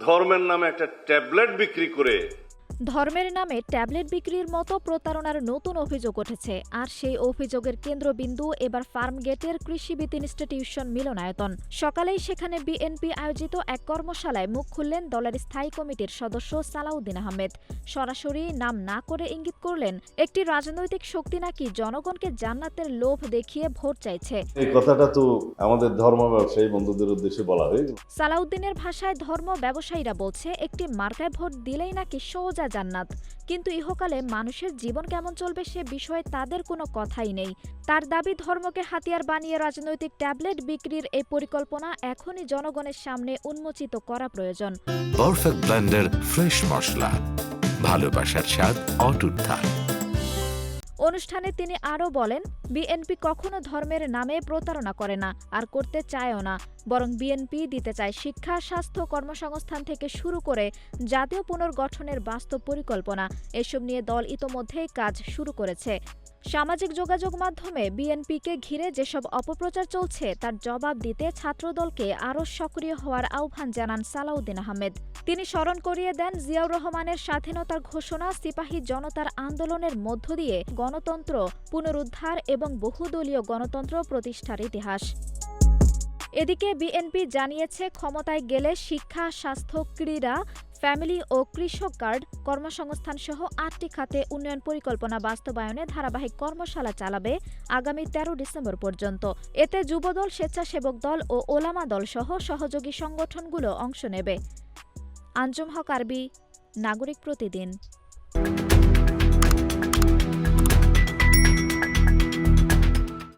ধর্মের নামে একটা ট্যাবলেট বিক্রি করে ধর্মের নামে ট্যাবলেট বিক্রির মতো প্রতারণার নতুন অভিযোগ উঠেছে। আর সেই অভিযোগের কেন্দ্রবিন্দু এবার ফার্মগেটের কৃষিবিদ ইনস্টিটিউশন মিলনায়তন। সকালেই সেখানে বিএনপি আয়োজিত এক কর্মশালায় মুখ খুললেন দলের স্থায়ী কমিটির সদস্য সালাউদ্দিন আহমেদ। সরাসরি নাম না করে ইঙ্গিত করলেন একটি রাজনৈতিক শক্তি নাকি জনগণকে জান্নাতের লোভ দেখিয়ে ভোট চাইছে। এই কথাটা তো আমাদের ধর্ম ব্যবসায়ী বন্ধুদের উদ্দেশ্যে বলা হয়েছে সালাউদ্দিনের ভাষায় ধর্ম ব্যবসায়ীরা বলছে একটি মার্কায় ভোট দিলেই নাকি সোজা জান্নাত। কিন্তু ইহকালে মানুষের জীবন কেমন চলবে সে বিষয়ে তাদের কোনো কথাই নেই। তার দাবি ধর্মকে হাতিয়ার বানিয়ে রাজনৈতিক ট্যাবলেট বিক্রির এই পরিকল্পনা এখনই জনগণের সামনে উন্মোচিত করা প্রয়োজন। পারফেক্ট ব্লেন্ডের ফ্রেশ মশলা। ভালোবাসার স্বাদ অটুট থাক অনুষ্ঠানে তিনি আরও বলেন বিএনপি কখনো ধর্মের নামে প্রতারণা করে না আর করতে চায়ও না। বরং বিএনপি দিতে চায় শিক্ষা, স্বাস্থ্য, কর্মসংস্থান থেকে শুরু করে জাতীয় পুনর্গঠনের বাস্তব পরিকল্পনা। এসব নিয়ে দল ইতোমধ্যেই কাজ শুরু করেছে। সামাজিক যোগাযোগ মাধ্যমে বিএনপিকে ঘিরে যেসব অপপ্রচার চলছে, তার জবাব দিতে ছাত্রদলকে আরও সক্রিয় হওয়ার আহ্বান জানান সালাউদ্দিন আহমেদ। তিনি স্মরণ করিয়ে দেন জিয়াউর রহমানের স্বাধীনতার ঘোষণা সিপাহী জনতার আন্দোলনের মধ্য দিয়ে গণতন্ত্র পুনরুদ্ধার এবং বহুদলীয় গণতন্ত্র প্রতিষ্ঠার ইতিহাস। এদিকে বিএনপি জানিয়েছে, ক্ষমতায় গেলে শিক্ষা, স্বাস্থ্য, ক্রীড়া, ফ্যামিলি ও কৃষক কার্ড কর্মসংস্থান সহ আটটি খাতে উন্নয়ন পরিকল্পনা বাস্তবায়নে ধারাবাহিক কর্মশালা চালাবে আগামী তেরো ডিসেম্বর পর্যন্ত। এতে যুবদল, স্বেচ্ছাসেবক দল ও ওলামা দল সহ সহযোগী সংগঠনগুলো অংশ নেবে। আঞ্জুম হক আরবি, নাগরিক প্রতিদিন।